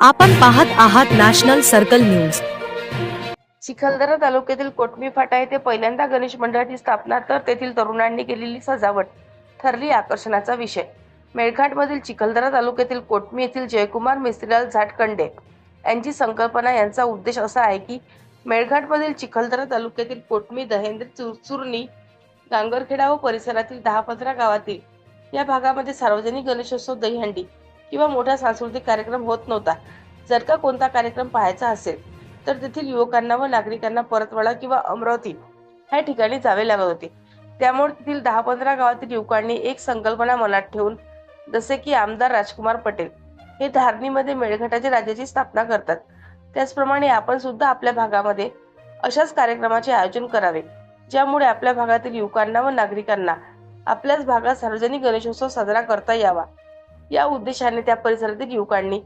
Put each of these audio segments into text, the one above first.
आपण पाहत आहात नॅशनल सर्कल न्यूज. चिखलदरा तालुक्यातील कोटमी फाटा येथे पहिल्यांदा गणेश मंडळाची स्थापना तर तेथील तरुणांनी केलेली सजावट ठरली आकर्षणाचा विषय. मेळघाटमधील चिखलदरा तालुक्यातील कोटमी येथील जयकुमार मिस्त्रीलाल झाटकंडे यांची संकल्पना यांचा उद्देश असा आहे की मेळघाटमधील चिखलदरा तालुक्यातील कोटमी दहेंद्र चुरचुरणी गांगरखेडा व परिसरातील दहा पंधरा गावातील या भागामध्ये सार्वजनिक गणेशोत्सव दहीहंडी किंवा मोठा सांस्कृतिक कार्यक्रम होत नव्हता. जर का कोणता कार्यक्रम पाहायचा असेल तर तेथील युवकांना व नागरिकांना परतवाडा किंवा अमरावती ह्या ठिकाणी जावे लागत होते. त्यामुळे तेथील दहा पंधरा गावातील युवकांनी एक संकल्पना मनात ठेवून जसे की आमदार राजकुमार पटेल हे धारणीमध्ये मेळघाटाच्या राज्याची स्थापना करतात. त्याचप्रमाणे आपण सुद्धा आपल्या भागामध्ये अशाच कार्यक्रमाचे आयोजन करावे ज्यामुळे आपल्या भागातील युवकांना व नागरिकांना आपल्याच भागात सार्वजनिक गणेशोत्सव साजरा करता यावा. या उद्देशाने त्या परिसरातील युवकांनी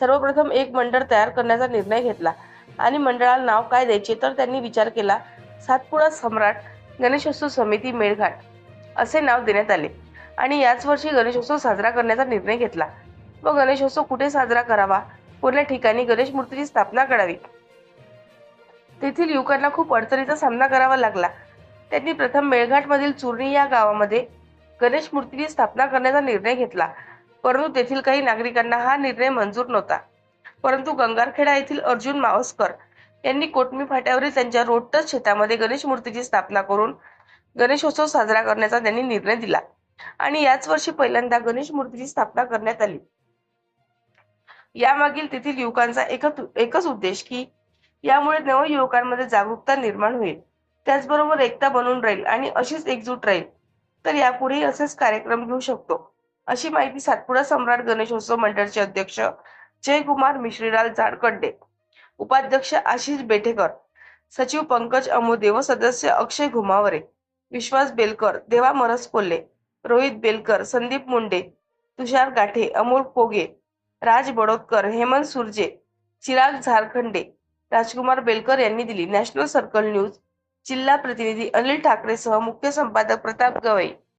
सर्वप्रथम एक मंडळ तयार करण्याचा निर्णय घेतला. आणि मंडळाला नाव काय द्यायचे तर त्यांनी विचार केला सातपुडा सम्राट गणेशोत्सव समिती मेळघाट असे नाव देण्यात आले. आणि याच वर्षी गणेशोत्सव साजरा करण्याचा निर्णय घेतला. व गणेशोत्सव कुठे साजरा करावा? कोणत्या ठिकाणी गणेश मूर्तीची स्थापना करावी? तेथील युवकांना खूप अडचणीचा सामना करावा लागला. त्यांनी प्रथम मेळघाटमधील चुरणी या गावामध्ये गणेश मूर्तीची स्थापना करण्याचा निर्णय घेतला. परंतु तेथील काही नागरिकांना हा निर्णय मंजूर नव्हता. परंतु गंगारखेडा येथील अर्जुन मावस्कर यांनी कोटमी फाट्यावरील त्यांच्या रोडटच शेतामध्ये गणेश मूर्तीची स्थापना करून गणेशोत्सव साजरा करण्याचा त्यांनी निर्णय दिला. आणि याच वर्षी पहिल्यांदा गणेश मूर्तीची स्थापना करण्यात आली. यामागील तेथील युवकांचा एकच एकच उद्देश की यामुळे नवयुवकांमध्ये जागरूकता निर्माण होईल. त्याचबरोबर एकता बनून राहील आणि अशीच एकजूट राहील. तर यापुढेही असेच कार्यक्रम घेऊ शकतो. अशी माहिती सातपुडा सम्राट गणेशोत्सव मंडळाचे अध्यक्ष जयकुमार मिश्रीलाल झाडकंडे उपाध्यक्ष आशिष बेठेकर सचिव पंकज अमोदे व सदस्य अक्षय घुमावरे विश्वास बेलकर देवा मरस कोल्हे रोहित बेलकर संदीप मुंडे तुषार गाठे अमोल पोगे राज बडोदकर हेमंत सुरजे चिराग झारखंडे राजकुमार बेलकर यांनी दिली. नॅशनल सर्कल न्यूज जिल्हा प्रतिनिधी अनिल ठाकरेसह मुख्य संपादक प्रताप गवई.